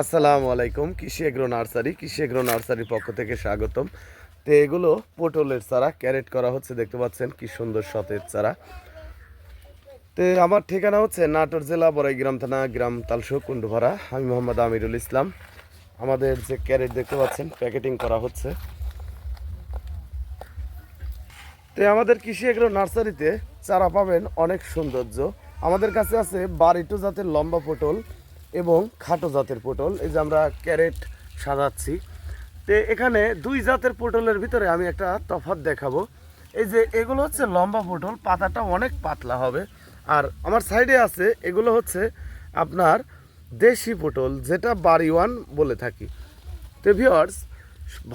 আসসালামু আলাইকুম কৃষি এগ্রো নার্সারি কৃষি এগ্রো নার্সারির পক্ষ থেকে স্বাগতম। তো এগুলো পটলের চারা, ক্যারেট করা হচ্ছে, দেখতে পাচ্ছেন কি সুন্দর সতেজ চারা। তো আমার ঠিকানা হচ্ছে নাটোর জেলা, বড়াইগ্রাম থানা, গ্রাম তালসু কুণ্ডুভাড়া। আমি মোহাম্মদ আমিরুল ইসলাম। আমাদের যে ক্যারেট দেখতে পাচ্ছেন, প্যাকেটিং করা হচ্ছে। তো আমাদের কৃষি এগ্রো নার্সারিতে চারা পাবেন অনেক সৌন্দর্য। আমাদের কাছে আছে বারিটু জাতের লম্বা পটল এবং খাটো জাতের পটল। এই যে আমরা ক্যারেট সাজাচ্ছি। তো এখানে দুই জাতের পটলের ভিতরে আমি একটা তফাৎ দেখাবো। এই যে এগুলো হচ্ছে লম্বা পটল, পাতাটা অনেক পাতলা হবে। আর আমার সাইডে আছে, এগুলো হচ্ছে আপনার দেশি পটল, যেটা বাড়ি ওয়ান বলে থাকি। তো ভিওয়ার্স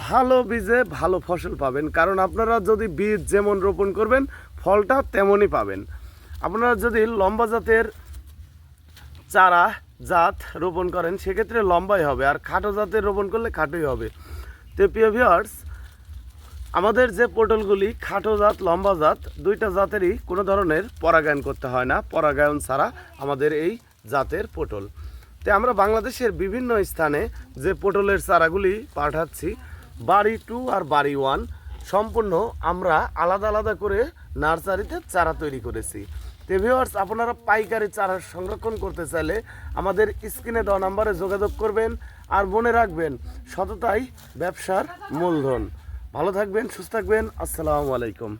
ভালো বীজে ভালো ফসল পাবেন। কারণ আপনারা যদি বীজ যেমন রোপণ করবেন, ফলটা তেমনই পাবেন। আপনারা যদি লম্বা জাতের চারা জাত রোপণ করেন, সেক্ষেত্রে লম্বাই হবে আর খাটো জাতের রোপণ করলে খাটোই হবে। তো প্রিয় আমাদের যে পটলগুলি খাটো জাত, লম্বা জাত, দুইটা জাতেরই কোনো ধরনের পরাগায়ন করতে হয় না, পরাগায়ন ছাড়া আমাদের এই জাতের পটল। তো আমরা বাংলাদেশের বিভিন্ন স্থানে যে পটলের চারাগুলি পাঠাচ্ছি, বাড়ি টু আর বাড়ি ওয়ান সম্পূর্ণ আমরা আলাদা আলাদা করে নার্সারিতে চারা তৈরি করেছি। তো ভিওয়ার্স আপনারা পাইকারি চারা সংরক্ষণ করতে চাইলে আমাদের স্ক্রিনে দেওয়া নাম্বারে যোগাযোগ করবেন আর মনে রাখবেন, সততাই ব্যবসার মূলধন। ভালো থাকবেন, সুস্থ থাকবেন, আসসালামু আলাইকুম।